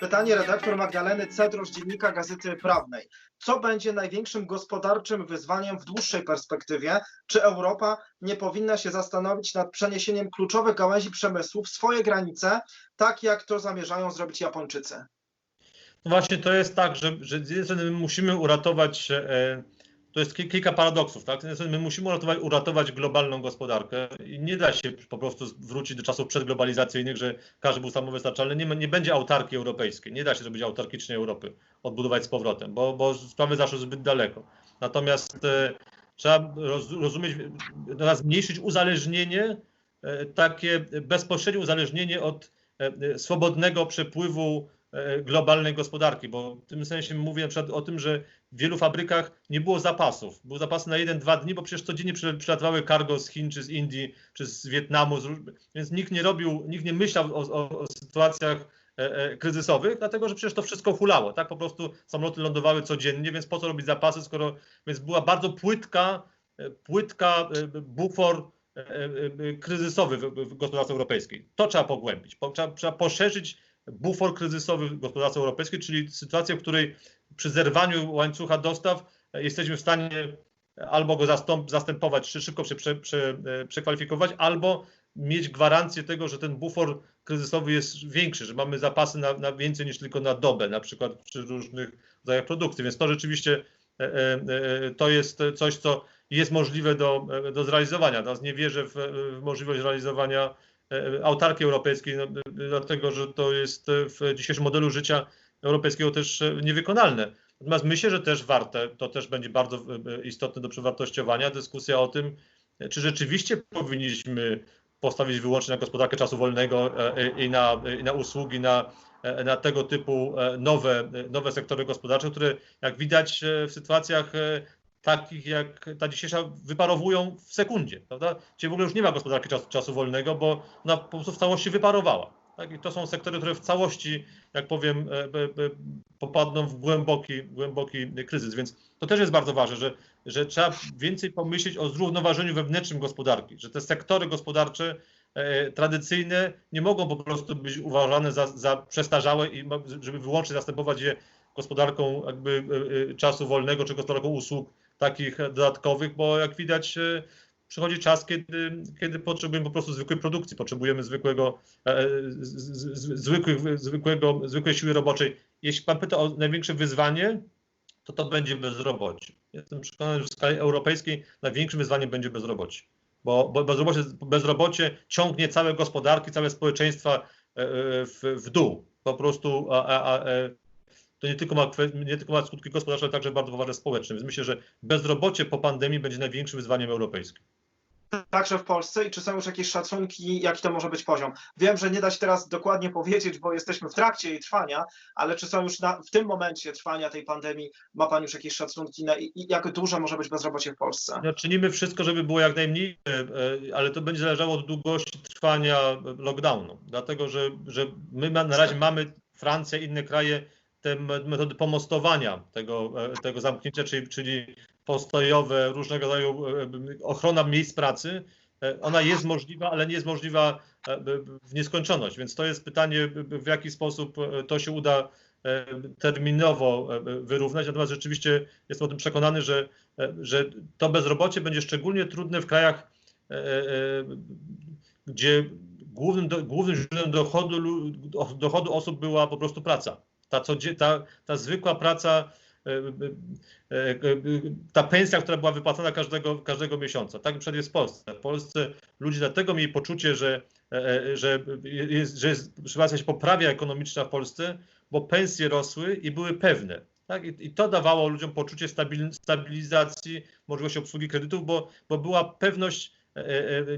Pytanie redaktor Magdaleny Cedrosz, dziennika Gazety Prawnej. Co będzie największym gospodarczym wyzwaniem w dłuższej perspektywie? Czy Europa nie powinna się zastanowić nad przeniesieniem kluczowych gałęzi przemysłu w swoje granice, tak jak to zamierzają zrobić Japończycy? No właśnie to jest tak, że, że z jednej strony my musimy uratować, e, to jest ki- kilka paradoksów, tak? My musimy uratować, uratować globalną gospodarkę i nie da się po prostu wrócić do czasów przedglobalizacyjnych, że każdy był samowystarczalny, nie, nie będzie autarki europejskiej, nie da się zrobić autarkicznej Europy, odbudować z powrotem, bo, bo sprawy zaszły zbyt daleko. Natomiast e, trzeba roz, rozumieć, teraz zmniejszyć uzależnienie, e, takie bezpośrednie uzależnienie od e, e, swobodnego przepływu globalnej gospodarki, bo w tym sensie mówię na przykład o tym, że w wielu fabrykach nie było zapasów. Były zapasy na jeden, dwa dni, bo przecież codziennie przy- przylatywały cargo z Chin, czy z Indii, czy z Wietnamu, więc nikt nie robił, nikt nie myślał o, o, o sytuacjach e, e, kryzysowych, dlatego że przecież to wszystko hulało, tak? Po prostu samoloty lądowały codziennie, więc po co robić zapasy, skoro, więc była bardzo płytka, e, płytka e, bufor e, e, e, kryzysowy w, gospodarce europejskiej. To trzeba pogłębić. Po, trzeba, trzeba poszerzyć bufor kryzysowy w gospodarce europejskiej, czyli sytuację, w której przy zerwaniu łańcucha dostaw e, jesteśmy w stanie albo go zastąp, zastępować, czy szybko się prze, prze, e, przekwalifikować, albo mieć gwarancję tego, że ten bufor kryzysowy jest większy, że mamy zapasy na, na więcej niż tylko na dobę, na przykład przy różnych rodzajach produkcji. Więc to rzeczywiście e, to jest coś, co jest możliwe do, do zrealizowania. Teraz nie wierzę w, w możliwość realizowania autarki europejskiej, no, e, dlatego że to jest e, w dzisiejszym modelu życia europejskiego też e, niewykonalne. Natomiast myślę, że też warte, to też będzie bardzo e, istotne do przewartościowania, dyskusja o tym, e, czy rzeczywiście powinniśmy postawić wyłącznie na gospodarkę czasu wolnego e, e, i na, i na usługi, na, e, na tego typu e, nowe, e, nowe sektory gospodarcze, które jak widać e, w sytuacjach e, takich jak ta dzisiejsza wyparowują w sekundzie, prawda? Gdzie w ogóle już nie ma gospodarki czasu, czasu wolnego, bo ona po prostu w całości wyparowała. Tak? I to są sektory, które w całości, jak powiem, e, e, e, popadną w głęboki, głęboki kryzys. Więc to też jest bardzo ważne, że, że trzeba więcej pomyśleć o zrównoważeniu wewnętrznym gospodarki, że te sektory gospodarcze tradycyjne nie mogą po prostu być uważane za, za przestarzałe i żeby wyłącznie zastępować je gospodarką jakby czasu wolnego czy gospodarką usług takich e, dodatkowych, bo jak widać e, przychodzi czas, kiedy, kiedy potrzebujemy po prostu zwykłej produkcji, potrzebujemy zwykłego, e, z, z, z, zwykłych, zwykłego, zwykłej siły roboczej. Jeśli pan pyta o największe wyzwanie, to to będzie bezrobocie. Jestem przekonany, że w skali europejskiej największym wyzwaniem będzie bezrobocie. Bo, bo bezrobocie, bezrobocie ciągnie całe gospodarki, całe społeczeństwa e, e, w, w dół. Po prostu a, a, a, e, to nie tylko, ma, nie tylko ma skutki gospodarcze, ale także bardzo poważne społeczne. Więc myślę, że bezrobocie po pandemii będzie największym wyzwaniem europejskim. Także w Polsce i czy są już jakieś szacunki, jaki to może być poziom? Wiem, że nie da się teraz dokładnie powiedzieć, bo jesteśmy w trakcie jej trwania, ale czy są już na, w tym momencie trwania tej pandemii, ma Pan już jakieś szacunki, na, jak duże może być bezrobocie w Polsce? No, czynimy wszystko, żeby było jak najmniej, e, e, ale to będzie zależało od długości trwania lockdownu. Dlatego, że, że my na razie mamy Francja i inne kraje te me- metody pomostowania tego, e, tego zamknięcia, czyli, czyli postojowe, różnego rodzaju e, ochrona miejsc pracy. E, Ona jest możliwa, ale nie jest możliwa w nieskończoność. Więc to jest pytanie, w jaki sposób to się uda terminowo wyrównać. Natomiast rzeczywiście jestem o tym przekonany, że że to bezrobocie będzie szczególnie trudne w krajach, gdzie głównym, głównym źródłem dochodu, dochodu osób była po prostu praca. Ta, ta, ta zwykła praca, e, e, e, ta pensja, która była wypłacana każdego, każdego miesiąca. Tak przykład jest w Polsce. W Polsce ludzie dlatego mieli poczucie, że, że, jest, że jest, sytuacja się poprawia ekonomiczna w Polsce, bo pensje rosły i były pewne. Tak? I, I to dawało ludziom poczucie stabil, stabilizacji, możliwości obsługi kredytów, bo, bo była pewność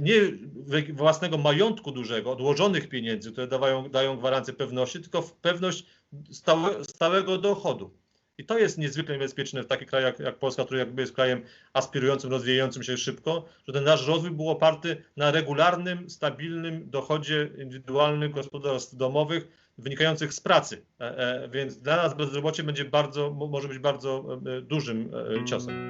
nie we- własnego majątku dużego, odłożonych pieniędzy, które dawają, dają gwarancję pewności, tylko pewność stałe, stałego dochodu. I to jest niezwykle niebezpieczne w takich krajach jak Polska, który jakby jest krajem aspirującym, rozwijającym się szybko, że ten nasz rozwój był oparty na regularnym, stabilnym dochodzie indywidualnych gospodarstw domowych, wynikających z pracy. E, e, Więc dla nas bezrobocie będzie bardzo, mo- może być bardzo e, e, dużym e, ciosem.